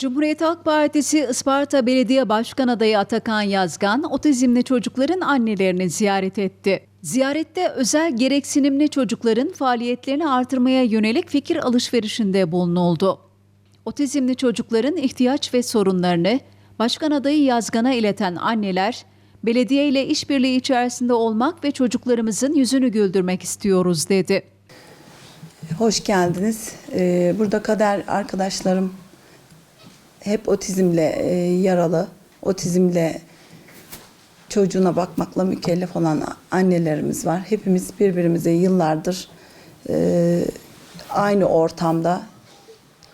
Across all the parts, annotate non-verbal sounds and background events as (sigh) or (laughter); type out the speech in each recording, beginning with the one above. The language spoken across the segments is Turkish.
Cumhuriyet Halk Partisi Isparta Belediye Başkan Adayı Atakan Yazgan, otizmli çocukların annelerini ziyaret etti. Ziyarette özel gereksinimli çocukların faaliyetlerini artırmaya yönelik fikir alışverişinde bulunuldu. Otizmli çocukların ihtiyaç ve sorunlarını Başkan Adayı Yazgan'a ileten anneler, belediye ile işbirliği içerisinde olmak ve çocuklarımızın yüzünü güldürmek istiyoruz dedi. Hoş geldiniz. Ee, Burada kader arkadaşlarım hep otizmle e, yaralı, otizmle çocuğuna bakmakla mükellef olan annelerimiz var. Hepimiz birbirimize yıllardır e, aynı ortamda,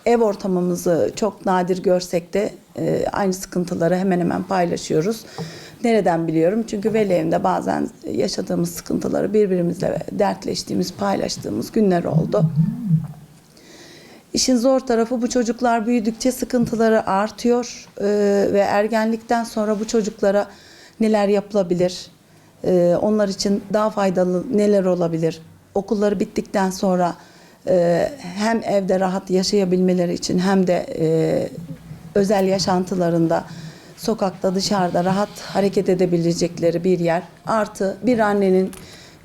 ev ortamımızı çok nadir görsek de e, aynı sıkıntıları hemen hemen paylaşıyoruz. Nereden biliyorum? Çünkü veli evinde bazen yaşadığımız sıkıntıları birbirimizle dertleştiğimiz, paylaştığımız günler oldu. İşin zor tarafı bu çocuklar büyüdükçe sıkıntıları artıyor Ee, ve ergenlikten sonra bu çocuklara neler yapılabilir, Ee, onlar için daha faydalı neler olabilir, okulları bittikten sonra e, hem evde rahat yaşayabilmeleri için hem de e, özel yaşantılarında sokakta dışarıda rahat hareket edebilecekleri bir yer. Artı bir annenin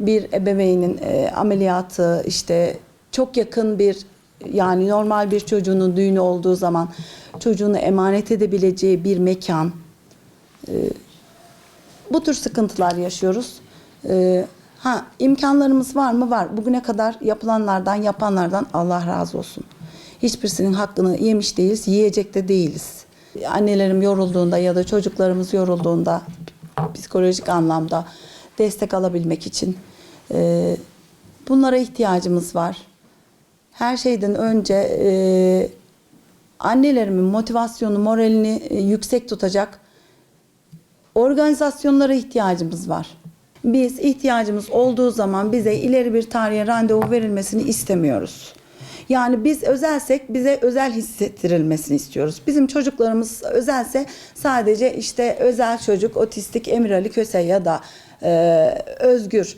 bir ebeveynin e, ameliyatı işte çok yakın bir yani normal bir çocuğunun düğünü olduğu zaman çocuğunu emanet edebileceği bir mekan e, bu tür sıkıntılar yaşıyoruz. E, ha imkanlarımız var mı? Var. Bugüne kadar yapılanlardan, yapanlardan Allah razı olsun. Hiçbirisinin hakkını yemiş değiliz, yiyecek de değiliz. Annelerim yorulduğunda ya da çocuklarımız yorulduğunda psikolojik anlamda destek alabilmek için e, bunlara ihtiyacımız var. Her şeyden önce e, annelerimin motivasyonu, moralini e, yüksek tutacak organizasyonlara ihtiyacımız var. Biz ihtiyacımız olduğu zaman bize ileri bir tarihe randevu verilmesini istemiyoruz. Yani biz özelsek bize özel hissettirilmesini istiyoruz. Bizim çocuklarımız özelse sadece işte özel çocuk, otistik Emir Ali Köse ya da e, Özgür,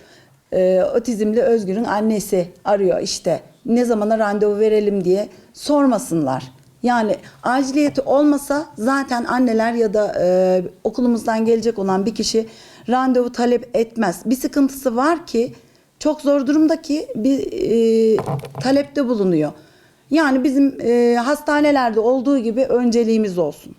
e, otizmli Özgür'ün annesi arıyor işte ne zamana randevu verelim diye sormasınlar. Yani aciliyeti olmasa zaten anneler ya da e, okulumuzdan gelecek olan bir kişi randevu talep etmez. Bir sıkıntısı var ki çok zor durumdaki bir e, talepte bulunuyor. Yani bizim e, hastanelerde olduğu gibi önceliğimiz olsun.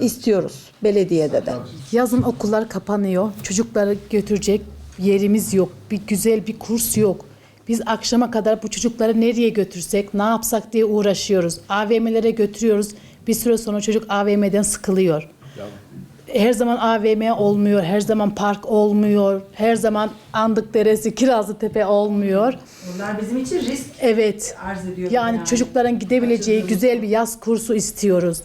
İstiyoruz belediyede de. Yazın okullar kapanıyor. Çocukları götürecek yerimiz yok. Bir güzel bir kurs yok. Biz akşama kadar bu çocukları nereye götürsek, ne yapsak diye uğraşıyoruz. AVM'lere götürüyoruz. Bir süre sonra çocuk AVM'den sıkılıyor. Her zaman AVM olmuyor, her zaman park olmuyor, her zaman Andık Deresi, Kirazlı Tepe olmuyor. Bunlar bizim için risk Evet. arz ediyor. Yani, çocukların gidebileceği güzel bir yaz kursu istiyoruz.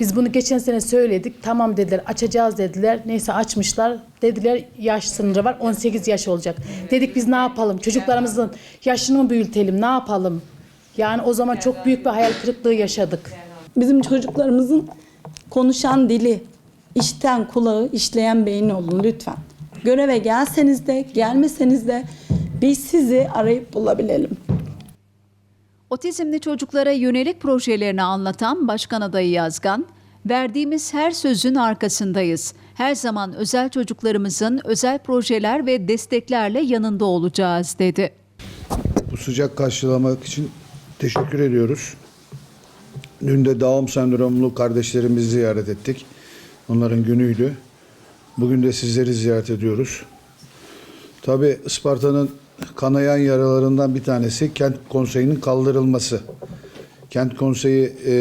Biz bunu geçen sene söyledik. Tamam dediler, açacağız dediler. Neyse açmışlar. Dediler yaş sınırı var. 18 yaş olacak. Dedik biz ne yapalım? Çocuklarımızın yaşını büyütelim? Ne yapalım? Yani o zaman çok büyük bir hayal kırıklığı yaşadık. Bizim çocuklarımızın konuşan dili, işten kulağı, işleyen beyni olun lütfen. Göreve gelseniz de, gelmeseniz de biz sizi arayıp bulabilelim. Otizmli çocuklara yönelik projelerini anlatan Başkan Adayı Yazgan, verdiğimiz her sözün arkasındayız. Her zaman özel çocuklarımızın özel projeler ve desteklerle yanında olacağız dedi. Bu sıcak karşılamak için teşekkür ediyoruz. Dün de Down sendromlu kardeşlerimizi ziyaret ettik. Onların günüydü. Bugün de sizleri ziyaret ediyoruz. Tabi Isparta'nın kanayan yaralarından bir tanesi kent konseyinin kaldırılması. Kent konseyi e,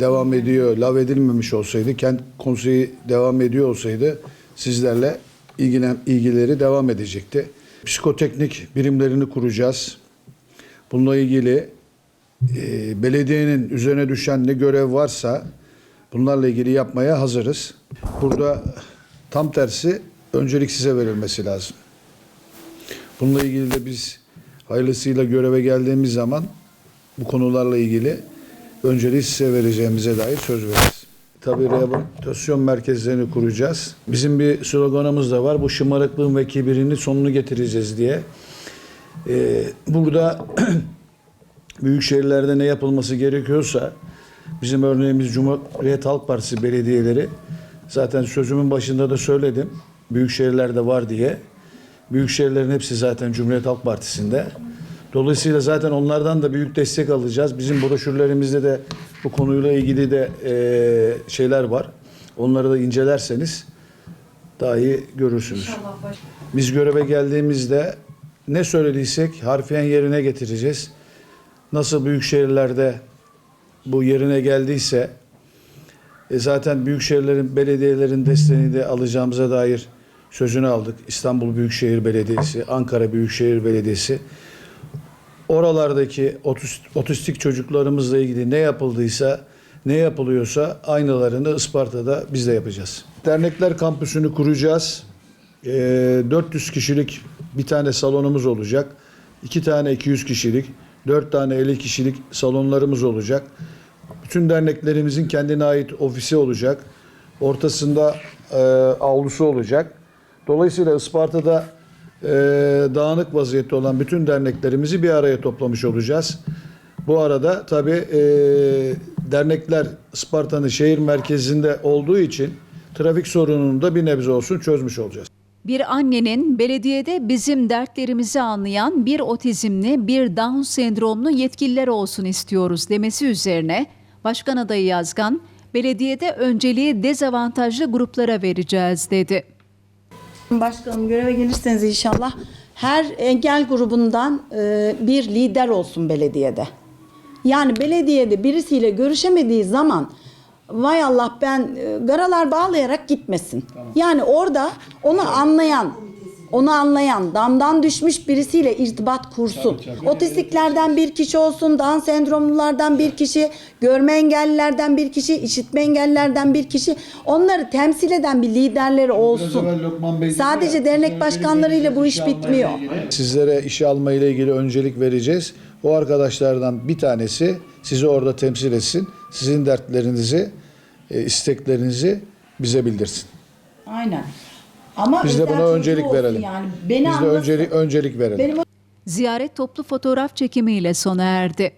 devam ediyor, lav edilmemiş olsaydı, kent konseyi devam ediyor olsaydı sizlerle ilgilen, ilgileri devam edecekti. Psikoteknik birimlerini kuracağız. Bununla ilgili e, belediyenin üzerine düşen ne görev varsa bunlarla ilgili yapmaya hazırız. Burada tam tersi öncelik size verilmesi lazım. Bununla ilgili de biz hayırlısıyla göreve geldiğimiz zaman bu konularla ilgili önceliği size vereceğimize dair söz veririz. Tabii rehabilitasyon merkezlerini kuracağız. Bizim bir sloganımız da var. Bu şımarıklığın ve kibirinin sonunu getireceğiz diye. Ee, burada (clears throat) büyük şehirlerde ne yapılması gerekiyorsa Bizim örneğimiz Cumhuriyet Halk Partisi belediyeleri. Zaten sözümün başında da söyledim. Büyük şehirlerde var diye. Büyük şehirlerin hepsi zaten Cumhuriyet Halk Partisi'nde. Dolayısıyla zaten onlardan da büyük destek alacağız. Bizim broşürlerimizde de bu konuyla ilgili de eee, şeyler var. Onları da incelerseniz daha iyi görürsünüz. Biz göreve geldiğimizde ne söylediysek harfiyen yerine getireceğiz. Nasıl büyük şehirlerde bu yerine geldiyse e zaten büyük şehirlerin belediyelerin desteğini de alacağımıza dair sözünü aldık. İstanbul Büyükşehir Belediyesi, Ankara Büyükşehir Belediyesi. Oralardaki otis- otistik çocuklarımızla ilgili ne yapıldıysa, ne yapılıyorsa aynılarını Isparta'da biz de yapacağız. Dernekler kampüsünü kuracağız. Ee, 400 kişilik bir tane salonumuz olacak. iki tane 200 kişilik, 4 tane 50 kişilik salonlarımız olacak. Bütün derneklerimizin kendine ait ofisi olacak. Ortasında e, avlusu olacak. Dolayısıyla Isparta'da e, dağınık vaziyette olan bütün derneklerimizi bir araya toplamış olacağız. Bu arada tabii e, dernekler Isparta'nın şehir merkezinde olduğu için trafik sorununu da bir nebze olsun çözmüş olacağız. Bir annenin belediyede bizim dertlerimizi anlayan bir otizmli, bir Down sendromlu yetkililer olsun istiyoruz demesi üzerine Başkan adayı Yazgan, belediyede önceliği dezavantajlı gruplara vereceğiz dedi. Başkanım göreve gelirseniz inşallah her engel grubundan e, bir lider olsun belediyede. Yani belediyede birisiyle görüşemediği zaman vay Allah ben e, garalar bağlayarak gitmesin. Yani orada onu anlayan onu anlayan, damdan düşmüş birisiyle irtibat kursun. Otistiklerden bir kişi olsun, Down sendromlulardan bir kişi, görme engellilerden bir kişi, işitme engellilerden bir kişi. Onları temsil eden bir liderleri olsun. Sadece dernek başkanlarıyla bu iş bitmiyor. Sizlere işe alma ile ilgili öncelik vereceğiz. O arkadaşlardan bir tanesi sizi orada temsil etsin. Sizin dertlerinizi, e, isteklerinizi bize bildirsin. Aynen. Ama Biz de özel buna çocuğu öncelik olsun verelim. Yani. Beni Biz de anlasın. öncelik öncelik verelim. Benim Ziyaret toplu fotoğraf çekimiyle sona erdi.